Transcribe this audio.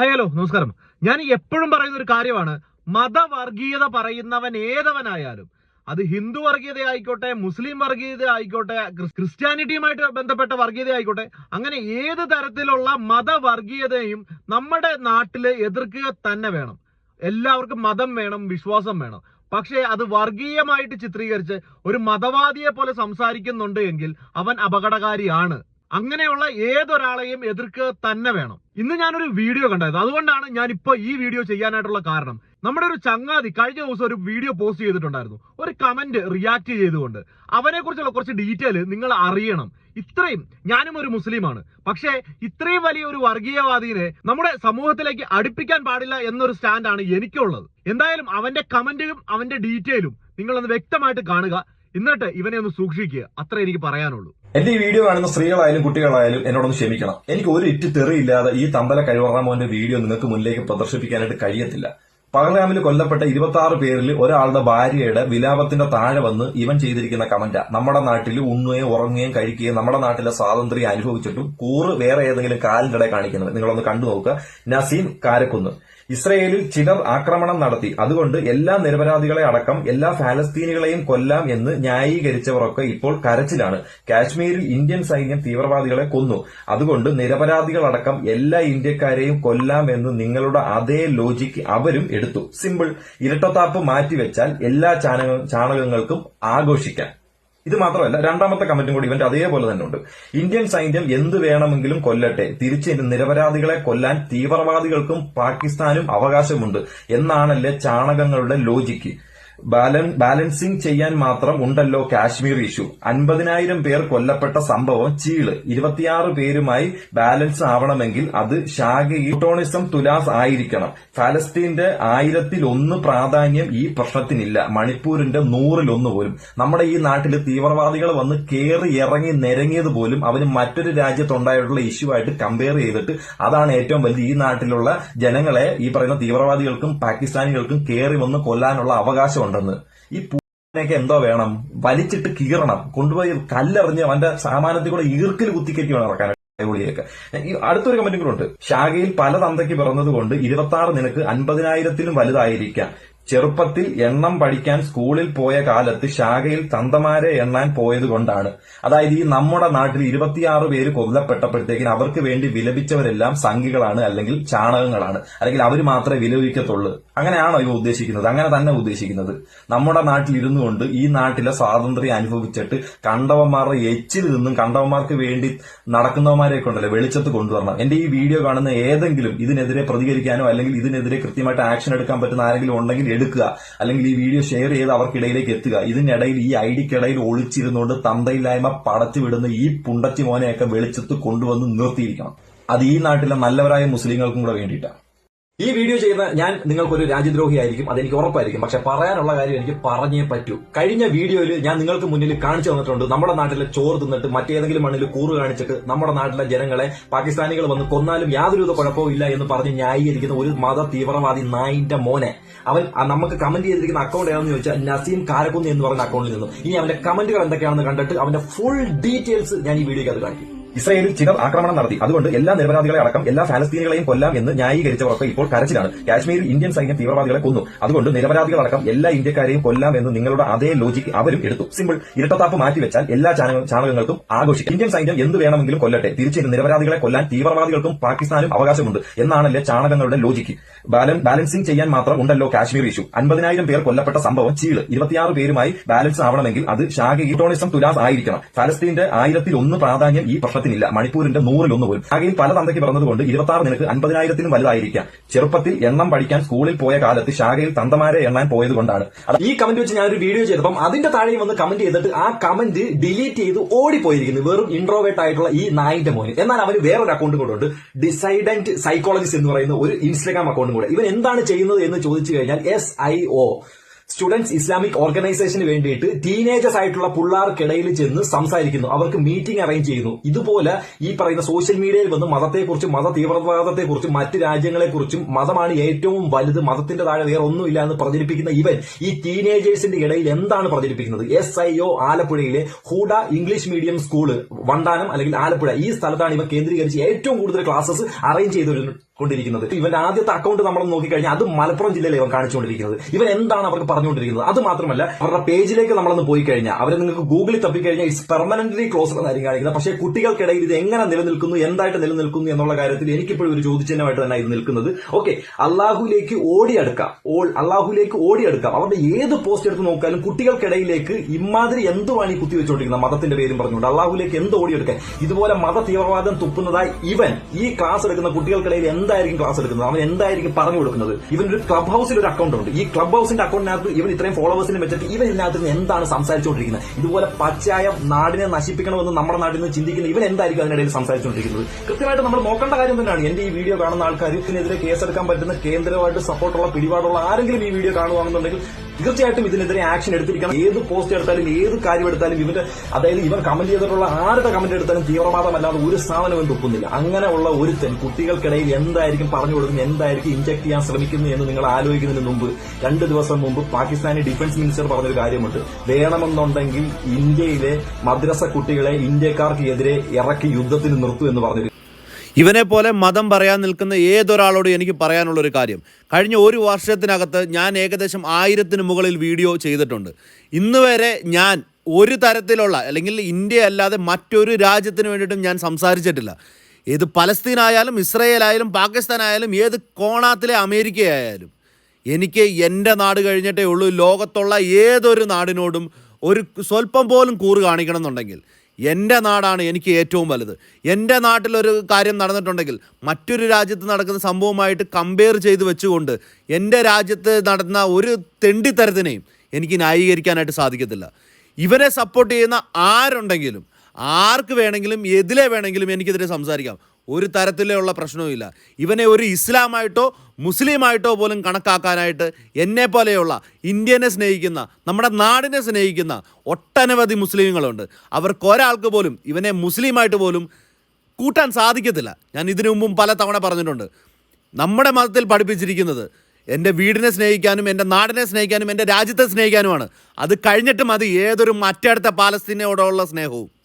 Hi hello നമസ്കാരം. ഞാൻ എപ്പോഴും പറയുന്ന ഒരു കാര്യമാണ്. മതവർഗീയത പറയുന്നവൻ ഏതവനായാലും അത് ഹിന്ദു വർഗീയത ആയിക്കോട്ടെ മുസ്ലിം വർഗീയത ആയിക്കോട്ടെ ക്രിസ്- ക്രിസ്ത്യാനിറ്റിയുമായിട്ട് ബന്ധപ്പെട്ട വർഗീയത ആയിക്കോട്ടെ അങ്ങനെ ഏത് തരത്തിലുള്ള മതവർഗീയതയും നമ്മുടെ നാട്ടിൽ എതിർക്കുക തന്നെ വേണം. എല്ലാവർക്കും മതം വേണം വിശ്വാസം വേണം. പക്ഷേ അത് വർഗീയമായിട്ട് ചിത്രീകരിച്ച് ഒരു മതവാദിയെ പോലെ സംസാരിക്കുന്നുണ്ട് എങ്കിൽ അവൻ അപകടകാരിയാണ്. അങ്ങനെയുള്ള ഏതൊരാളെയും എതിർക്കുക തന്നെ വേണം. ഇന്ന് ഞാനൊരു വീഡിയോ കണ്ടത്. അതുകൊണ്ടാണ് ഞാൻ ഇപ്പൊ ഈ വീഡിയോ ചെയ്യാനായിട്ടുള്ള കാരണം. നമ്മുടെ ഒരു ചങ്ങാതി കഴിഞ്ഞ ദിവസം ഒരു വീഡിയോ പോസ്റ്റ് ചെയ്തിട്ടുണ്ടായിരുന്നു. ഒരു കമന്റ് റിയാക്ട് ചെയ്തുകൊണ്ട്. അവനെ കുറിച്ചുള്ള കുറച്ച് ഡീറ്റെയിൽ നിങ്ങൾ അറിയണം. ഇത്രയും ഞാനും ഒരു മുസ്ലിമാണ്. പക്ഷേ ഇത്രയും വലിയ ഒരു വർഗീയവാദിനെ നമ്മുടെ സമൂഹത്തിലേക്ക് അടുപ്പിക്കാൻ പാടില്ല എന്നൊരു സ്റ്റാൻഡാണ് എനിക്കുള്ളത്. എന്തായാലും അവന്റെ കമന്റും അവന്റെ ഡീറ്റെയിലും നിങ്ങളൊന്ന് വ്യക്തമായിട്ട് കാണുക. എന്നിട്ട് ഇവനെ ഒന്ന് സൂക്ഷിക്കുക. അത്ര എനിക്ക് പറയാനുള്ളൂ. എന്റെ ഈ വീഡിയോ കാണുന്ന സ്ത്രീകളായാലും കുട്ടികളായാലും എന്നോടൊന്ന് ക്ഷമിക്കണം. എനിക്ക് ഒരു ഇറ്റ് തെറിയില്ലാതെ ഈ തമ്പല കഴിവറാമോന്റെ വീഡിയോ നിങ്ങൾക്ക് മുന്നിലേക്ക് പ്രദർശിപ്പിക്കാനായിട്ട് കഴിയത്തില്ല. പകലാമിൽ കൊല്ലപ്പെട്ട ഇരുപത്തി പേരിൽ ഒരാളുടെ ഭാര്യയുടെ വിലാപത്തിന്റെ താഴെ വന്ന് ഇവൻ ചെയ്തിരിക്കുന്ന കമന്റാ. നമ്മുടെ നാട്ടിൽ ഉണ്ണുകയും ഉറങ്ങുകയും കഴിക്കുകയും നമ്മുടെ നാട്ടിലെ സ്വാതന്ത്ര്യം അനുഭവിച്ചിട്ടും കൂറ് വേറെ ഏതെങ്കിലും ഇടയിൽ കാണിക്കുന്നത്. നിങ്ങളൊന്ന് കണ്ടു നോക്കുക. നസീം കാരക്കുന്ന്. ഇസ്രയേലിൽ ചിലർ ആക്രമണം നടത്തി. അതുകൊണ്ട് എല്ലാ നിരപരാധികളെ അടക്കം എല്ലാ ഫലസ്തീനികളെയും കൊല്ലാം എന്ന് ന്യായീകരിച്ചവരൊക്കെ ഇപ്പോൾ കരച്ചിലാണ്. കാശ്മീരിൽ ഇന്ത്യൻ സൈന്യം തീവ്രവാദികളെ കൊന്നു. അതുകൊണ്ട് നിരപരാധികളടക്കം എല്ലാ ഇന്ത്യക്കാരെയും കൊല്ലാം എന്ന് നിങ്ങളുടെ അതേ ലോജിക്ക് അവരും എടുത്തു. സിമ്പിൾ ഇരട്ടത്താപ്പ് മാറ്റിവെച്ചാൽ എല്ലാ ചാണകങ്ങൾക്കും ആഘോഷിക്കാം. ഇത് മാത്രമല്ല രണ്ടാമത്തെ കമന്റും കൂടി ഇവന്റെ അതേപോലെ തന്നെ ഉണ്ട്. ഇന്ത്യൻ സൈന്യം എന്ത് വേണമെങ്കിലും കൊല്ലട്ടെ. തിരിച്ച് നിരപരാധികളെ കൊല്ലാൻ തീവ്രവാദികൾക്കും പാകിസ്ഥാനും അവകാശമുണ്ട്. എന്നാണല്ലേ ചാണകങ്ങളുടെ ലോജിക്ക് ബാലൻസിംഗ് ചെയ്യാൻ മാത്രം ഉണ്ടല്ലോ കാശ്മീർ ഇഷ്യൂ. അൻപതിനായിരം പേർ കൊല്ലപ്പെട്ട സംഭവം ചീൾ. ഇരുപത്തിയാറ് പേരുമായി ബാലൻസ് ആവണമെങ്കിൽ അത് ഷാഗയിൽ തുലാസ് ആയിരിക്കണം. ഫലസ്തീന്റെ ആയിരത്തിൽ ഒന്ന് പ്രാധാന്യം ഈ പ്രശ്നത്തിനില്ല. മണിപ്പൂരിന്റെ നൂറിൽ ഒന്ന് പോലും. നമ്മുടെ ഈ നാട്ടിൽ തീവ്രവാദികൾ വന്ന് കയറി ഇറങ്ങി നിരങ്ങിയത് പോലും അവന് മറ്റൊരു രാജ്യത്തുണ്ടായിട്ടുള്ള ഇഷ്യൂ ആയിട്ട് കമ്പയർ ചെയ്തിട്ട് അതാണ് ഏറ്റവും വലിയ ഈ നാട്ടിലുള്ള ജനങ്ങളെ ഈ പറയുന്ന തീവ്രവാദികൾക്കും പാകിസ്ഥാനികൾക്കും കയറി വന്ന് കൊല്ലാനുള്ള അവകാശമുണ്ടെന്ന് ഈ പൂനെയൊക്കെ എന്തോ വേണം. വലിച്ചിട്ട് കീറണം. കൊണ്ടുപോയി കല്ലെറിഞ്ഞ് അവന്റെ സാമാനത്തിൽ കൂടെ ഈർക്കിൽ കുത്തിക്കറ്റി വേണം ഇറക്കാൻ. അടുത്തൊരു കമന്റും കൂടെ ഉണ്ട്. ശാഖയിൽ പല തന്തയ്ക്ക് പിറന്നതുകൊണ്ട് ഇരുപത്തി ആറ് നിനക്ക് അൻപതിനായിരത്തിലും വലുതായിരിക്കാം. ചെറുപ്പത്തിൽ എണ്ണം പഠിക്കാൻ സ്കൂളിൽ പോയ കാലത്ത് ശാഖയിൽ തന്തമാരെ എണ്ണാൻ പോയത് കൊണ്ടാണ്. അതായത് ഈ നമ്മുടെ നാട്ടിൽ ഇരുപത്തിയാറ് പേര് കൊല്ലപ്പെട്ടപ്പോഴത്തേക്കിന് അവർക്ക് വേണ്ടി വിലപിച്ചവരെല്ലാം സംഘികളാണ് അല്ലെങ്കിൽ ചാണകങ്ങളാണ്. അല്ലെങ്കിൽ അവർ മാത്രമേ വിലപിക്കത്തുള്ളൂ. അങ്ങനെയാണോ ഇവ ഉദ്ദേശിക്കുന്നത്? അങ്ങനെ തന്നെ ഉദ്ദേശിക്കുന്നത്. നമ്മുടെ നാട്ടിൽ ഇരുന്നു കൊണ്ട് ഈ നാട്ടിലെ സ്വാതന്ത്ര്യം അനുഭവിച്ചിട്ട് കണ്ടവന്മാരുടെ എച്ചിൽ നിന്നും കണ്ടവന്മാർക്ക് വേണ്ടി നടക്കുന്നവന്മാരെ ഉണ്ടല്ലോ വെളിച്ചത്ത് കൊണ്ടുവരണം. എന്റെ ഈ വീഡിയോ കാണുന്ന ഏതെങ്കിലും ഇതിനെതിരെ പ്രതികരിക്കാനോ അല്ലെങ്കിൽ ഇതിനെതിരെ കൃത്യമായിട്ട് ആക്ഷൻ എടുക്കാൻ പറ്റുന്ന ആരെങ്കിലും ഉണ്ടെങ്കിൽ എടുക്കുക. അല്ലെങ്കിൽ ഈ വീഡിയോ ഷെയർ ചെയ്ത് അവർക്കിടയിലേക്ക് എത്തുക. ഇതിനിടയിൽ ഈ ഐ ഡിക്കിടയിൽ ഒളിച്ചിരുന്നുകൊണ്ട് തന്തയില്ലായ്മ പടച്ചു വിടുന്ന ഈ പുണ്ടത്തി മോനെയൊക്കെ വെളിച്ചത്ത് കൊണ്ടുവന്ന് നിർത്തിയിരിക്കണം. അത് ഈ നാട്ടിലെ നല്ലവരായ മുസ്ലിങ്ങൾക്കും കൂടെ വേണ്ടിയിട്ടാണ്. ഈ വീഡിയോ ചെയ്യുന്ന ഞാൻ നിങ്ങൾക്കൊരു രാജ്യദ്രോഹി ആയിരിക്കും അതെനിക്ക് ഉറപ്പായിരിക്കും. പക്ഷെ പറയാനുള്ള കാര്യം എനിക്ക് പറഞ്ഞേ പറ്റൂ. കഴിഞ്ഞ വീഡിയോയിൽ ഞാൻ നിങ്ങൾക്ക് മുന്നിൽ കാണിച്ചു തന്നിട്ടുണ്ട്. നമ്മുടെ നാട്ടിലെ ചോറ് തിന്നിട്ട് മറ്റേതെങ്കിലും മണ്ണിൽ കൂറ് കാണിച്ചിട്ട് നമ്മുടെ നാട്ടിലെ ജനങ്ങളെ പാകിസ്ഥാനികൾ വന്ന് കൊന്നാലും യാതൊരുവിധ കുഴപ്പവും ഇല്ല എന്ന് പറഞ്ഞ് ന്യായീകരിക്കുന്ന ഒരു മത തീവ്രവാദി നായിന്റെ മോനെ. അവൻ നമുക്ക് കമന്റ് ചെയ്തിരിക്കുന്ന അക്കൗണ്ട് ഏതാണെന്ന് ചോദിച്ചാൽ നസീം കാരക്കുന്ന് എന്ന് പറയുന്ന അക്കൗണ്ടിൽ നിന്നും. ഇനി അവന്റെ കമന്റുകൾ എന്തൊക്കെയാണെന്ന് കണ്ടിട്ട് അവന്റെ ഫുൾ ഡീറ്റെയിൽസ് ഞാൻ ഈ വീഡിയോയ്ക്ക് അത് കാണിക്കും. ഇസ്രയേലിൽ ചിലർ ആക്രമണം നടത്തി. അതുകൊണ്ട് എല്ലാ നിരപരാധികളെ അടക്കം എല്ലാ ഫലസ്തീനികളെയും കൊല്ലാം എന്ന് ന്യായീകരിച്ചവർക്ക് ഇപ്പോൾ കരച്ചിലാണ്. കാശ്മീരിൽ ഇന്ത്യൻ സൈന്യം തീവ്രവാദികളെ കൊന്നു. അതുകൊണ്ട് നിരപരാധികളടക്കം എല്ലാ ഇന്ത്യക്കാരെയും കൊല്ലാം എന്ന് നിങ്ങളുടെ അതേ ലോജിക്ക് അവരും എടുത്തു. സിമ്പിൾ ഇരട്ടത്താപ്പ് മാറ്റിവെച്ചാൽ എല്ലാ ചാണകങ്ങൾക്കും ആഘോഷിക്കും. ഇന്ത്യൻ സൈന്യം എന്ത് വേണമെങ്കിലും കൊല്ലട്ടെ. തിരിച്ച് നിരപരാധികളെ കൊല്ലാൻ തീവ്രവാദികൾക്കും പാകിസ്ഥാനും അവകാശമുണ്ട് എന്നാണല്ലേ ചാണകങ്ങളുടെ ലോജിക്ക് ബാലൻ- ബാലൻസിംഗ് ചെയ്യാൻ മാത്രം ഉണ്ടല്ലോ കാശ്മീർ ഇഷ്യൂ അൻപതിനായിരം പേർ കൊല്ലപ്പെട്ട സംഭവം ചീൾ. ഇരുപത്തിയാറ് പേരുമായി ബാലൻസ് ആവണമെങ്കിൽ അത് ഷാഗയിൽ ടോണിസം തുലാസ് ആയിരിക്കണം. ഫലസ്തീന്റെ ആയിരത്തിൽ ഒന്ന് പ്രാധാന്യം ഈ പ്രശ്നത്തിനില്ല മണിപ്പൂരിന്റെ നൂറിലൊന്ന് പോലും. ഷാഗയിൽ പല തന്തയ്ക്ക് പറഞ്ഞതുകൊണ്ട് ഇരുപത്തി നിനക്ക് അൻപതിനായിരത്തിനും വലുതായിരിക്കാം. ചെറുപ്പത്തിൽ എണ്ണം പഠിക്കാൻ സ്കൂളിൽ പോയ കാലത്ത് ശാഖയിൽ തന്തമാരെ എണ്ണാൻ പോയതുകൊണ്ടാണ്. ഈ കമന്റ് വെച്ച് ഞാനൊരു വീഡിയോ ചെയ്തപ്പം അതിന്റെ താഴെയും വന്ന് കമന്റ് ചെയ്തിട്ട് ആ കമന്റ് ഡിലീറ്റ് ചെയ്ത് ഓടിപ്പോയിരിക്കുന്നു. വെറും ഇൻട്രോവേറ്റ് ആയിട്ടുള്ള ഈ നായിന്റെ മോന്. എന്നാൽ അവന് വേറൊരു അക്കൗണ്ട് കൂടെ ഉണ്ട്. ഡിസൈഡന്റ് സൈക്കോളജിസ്റ്റ് എന്ന് പറയുന്ന ഒരു ഇൻസ്റ്റാഗ്രാം അക്കൗണ്ടും കൂടെ. ഇവൻ എന്താണ് ചെയ്യുന്നത് എന്ന് ചോദിച്ചു കഴിഞ്ഞാൽ S I O students Islamic ഓർഗനൈസേഷന് വേണ്ടിയിട്ട് ടീനേജേഴ്സ് ആയിട്ടുള്ള പിള്ളേർക്കിടയിൽ ചെന്ന് സംസാരിക്കുന്നു. അവർക്ക് മീറ്റിംഗ് അറേഞ്ച് ചെയ്യുന്നു. ഇതുപോലെ ഈ പറയുന്ന സോഷ്യൽ മീഡിയയിൽ വന്ന് മതത്തെക്കുറിച്ചും മത തീവ്രവാദത്തെക്കുറിച്ചും മറ്റ് രാജ്യങ്ങളെക്കുറിച്ചും മതമാണ് ഏറ്റവും വലുത് മതത്തിന്റെ താഴെ വേറെ ഒന്നുമില്ല എന്ന് പ്രചരിപ്പിക്കുന്ന ഇവൻ ഈ ടീനേജേഴ്സിന്റെ ഇടയിൽ എന്താണ് പ്രചരിപ്പിക്കുന്നത്? എസ് ഐ ഒ ആലപ്പുഴയിലെ Huda English medium school Vandanam അല്ലെങ്കിൽ ആലപ്പുഴ. ഈ സ്ഥലത്താണ് ഇവ കേന്ദ്രീകരിച്ച് ഏറ്റവും കൂടുതൽ ക്ലാസ്സസ് അറേഞ്ച് ചെയ്തു കൊണ്ടിരിക്കുന്നത്. ഇവന്റെ ആദ്യത്തെ അക്കൗണ്ട് നമ്മൾ നോക്കിക്കഴിഞ്ഞാൽ അത് മലപ്പുറം ജില്ലയിൽ ഇവൻ കാണിച്ചുകൊണ്ടിരിക്കുന്നത്. ഇവൻ എന്താണ് അവർക്ക് പറഞ്ഞുകൊണ്ടിരിക്കുന്നത്? അത് മാത്രമല്ല അവരുടെ പേജിലേക്ക് നമ്മളൊന്ന് പോയി കഴിഞ്ഞാൽ അവരെ നിങ്ങൾക്ക് ഗൂഗിളിൽ തപ്പിക്കഴിഞ്ഞാൽ ഇറ്റ്സ് പെർമനന്റ്ലി ക്ലോസ് എന്നായിരിക്കും കാണിക്കുന്നത്. പക്ഷേ കുട്ടികൾക്കിടയിൽ ഇത് എങ്ങനെ നിലനിൽക്കുന്നു എന്തായിട്ട് നിലനിൽക്കുന്നു എന്നുള്ള കാര്യത്തിൽ എനിക്കിപ്പോഴും ഒരു ചോദ്യചിഹ്നമായിട്ട് തന്നെ ഇത് നിൽക്കുന്നത്. ഓക്കെ അള്ളാഹുലേക്ക് ഓടിയെടുക്കാം. അള്ളാഹുലേക്ക് ഓടിയെടുക്കാം. അവരുടെ ഏത് പോസ്റ്റ് എടുത്ത് നോക്കാലും കുട്ടികൾക്കിടയിലേക്ക് ഇമാതിരി എന്തുവാണ് കുത്തി വെച്ചുകൊണ്ടിരിക്കുന്നത്? മതത്തിന്റെ പേരും പറഞ്ഞുകൊണ്ട് അള്ളാഹുലേക്ക് എന്ത് ഓടിയെടുക്കാൻ? ഇതുപോലെ മത തീവ്രവാദം തുപ്പുന്നതായി ഇവൻ ഈ ക്ലാസ് എടുക്കുന്ന കുട്ടികൾക്കിടയിൽ എന്തായിരിക്കും ക്ലാസ് എടുക്കുന്നത്? അവൻ എന്തായിരിക്കും പറഞ്ഞു കൊടുക്കുന്നത്? ഇവൻ ഒരു ക്ലബ് ഹൗസിൽ ഒരു അക്കൗണ്ട് ഉണ്ട്. ഈ ക്ലബ് ഹൗസിന്റെ അക്കൗണ്ടിനകത്ത് ഇവൻ ഇത്രയും ഫോളോവേഴ്സിനെ വെച്ചിട്ട് ഇവൻ ഇതിനകത്ത് നിന്ന് എന്താണ് സംസാരിച്ചുകൊണ്ടിരിക്കുന്നത്? ഇതുപോലെ പച്ചയായ നാടിനെ നശിപ്പിക്കണമെന്ന് നമ്മുടെ നാട്ടിൽ നിന്ന് ചിന്തിക്കുന്ന ഇവൻ എന്തായിരിക്കും അതിനിടയിൽ സംസാരിച്ചുകൊണ്ടിരിക്കുന്നത്? കൃത്യമായിട്ട് നമ്മൾ നോക്കേണ്ട കാര്യം തന്നെയാണ്. എന്റെ ഈ വീഡിയോ കാണുന്ന ആൾക്കാർ ഇതിനെതിരെ കേസെടുക്കാൻ പറ്റുന്ന കേന്ദ്രമായിട്ട് സപ്പോർട്ടുള്ള പിടിപാടുള്ള ആരെങ്കിലും ഈ വീഡിയോ കാണുവാണെന്നുണ്ടെങ്കിൽ തീർച്ചയായിട്ടും ഇതിനെതിരെ ആക്ഷൻ എടുത്തിരിക്കണം. ഏത് പോസ്റ്റ് എടുത്താലും ഏത് കാര്യം എടുത്താലും ഇവന്റെ അതായത് ഇവർ കമന്റ് ചെയ്തിട്ടുള്ള ആരുടെ കമന്റ് എടുത്താലും തീവ്രവാദമല്ലാതെ ഒരു സാധനവും തുപ്പുന്നില്ല. അങ്ങനെയുള്ള ഒരുത്തൻ കുട്ടികൾക്കിടയിൽ എന്തായിരിക്കും പറഞ്ഞു കൊടുക്കുന്നത് എന്തായിരിക്കും ഇഞ്ചക്ട് ചെയ്യാൻ ശ്രമിക്കുന്നു എന്ന് നിങ്ങൾ ആലോചിക്കുന്നതിന് മുമ്പ് രണ്ട് ദിവസം മുമ്പ് പാകിസ്ഥാനി ഡിഫൻസ് മിനിസ്റ്റർ പറഞ്ഞൊരു കാര്യമുണ്ട്. വേണമെന്നുണ്ടെങ്കിൽ ഇന്ത്യയിലെ മദ്രസ കുട്ടികളെ ഇന്ത്യക്കാർക്കെതിരെ ഇറക്കി യുദ്ധത്തിന് നിർത്തു എന്ന് പറഞ്ഞൊരു ഇവനെ പോലെ മതം പറയാൻ നിൽക്കുന്ന ഏതൊരാളോടും എനിക്ക് പറയാനുള്ള ഒരു കാര്യം. കഴിഞ്ഞ ഒരു വർഷത്തിനകത്ത് ഞാൻ ഏകദേശം ആയിരത്തിന് മുകളിൽ വീഡിയോ ചെയ്തിട്ടുണ്ട്. ഇന്ന് വരെ ഞാൻ ഒരു തരത്തിലുള്ള അല്ലെങ്കിൽ ഇന്ത്യ അല്ലാതെ മറ്റൊരു രാജ്യത്തിന് വേണ്ടിയിട്ടും ഞാൻ സംസാരിച്ചിട്ടില്ല. ഏത് പലസ്തീനായാലും പാകിസ്ഥാൻ ആയാലും ഏത് കോണാത്തിലെ അമേരിക്കയായാലും എനിക്ക് എന്റെ നാട് കഴിഞ്ഞിട്ടേ ഉള്ളൂ. ലോകത്തുള്ള ഏതൊരു നാടിനോടും ഒരു സ്വല്പം പോലും കൂറ് കാണിക്കണം എന്നുണ്ടെങ്കിൽ. എന്റെ നാടാണ് എനിക്ക് ഏറ്റവും വലുത്. എന്റെ നാട്ടിലൊരു കാര്യം നടന്നിട്ടുണ്ടെങ്കിൽ മറ്റൊരു രാജ്യത്ത് നടക്കുന്ന സംഭവമായിട്ട് കമ്പയർ ചെയ്ത് വെച്ചുകൊണ്ട് എന്റെ രാജ്യത്ത് നടന്ന ഒരു തെണ്ടിത്തരത്തിനെയും എനിക്ക് ന്യായീകരിക്കാനായിട്ട് സാധിക്കത്തില്ല. ഇവരെ സപ്പോർട്ട് ചെയ്യുന്ന ആരുണ്ടെങ്കിലും ആർക്ക് വേണമെങ്കിലും എതിലെ വേണമെങ്കിലും എനിക്കെതിരെ സംസാരിക്കാം. ഒരു തരത്തിലുള്ള പ്രശ്നവുമില്ല. ഇവനെ ഒരു ഇസ്ലാമായിട്ടോ മുസ്ലിമായിട്ടോ പോലും കണക്കാക്കാനായിട്ട് എന്നെ പോലെയുള്ള ഇന്ത്യനെ സ്നേഹിക്കുന്ന നമ്മുടെ നാടിനെ സ്നേഹിക്കുന്ന ഒട്ടനവധി മുസ്ലിങ്ങളുണ്ട്. അവർക്ക് ഒരാൾക്ക് പോലും ഇവനെ മുസ്ലിമായിട്ട് പോലും കൂട്ടാൻ സാധിക്കത്തില്ല. ഞാൻ ഇതിനു മുമ്പും പല തവണ പറഞ്ഞിട്ടുണ്ട്. നമ്മുടെ മതത്തിൽ പഠിപ്പിച്ചിരിക്കുന്നത് എന്റെ വീടിനെ സ്നേഹിക്കാനും എന്റെ നാടിനെ സ്നേഹിക്കാനും എന്റെ രാജ്യത്തെ സ്നേഹിക്കാനുമാണ്. അത് കഴിഞ്ഞിട്ട് മതി ഏതൊരു മറ്റടുത്ത പാലസ്തീനയോടുള്ള സ്നേഹവും.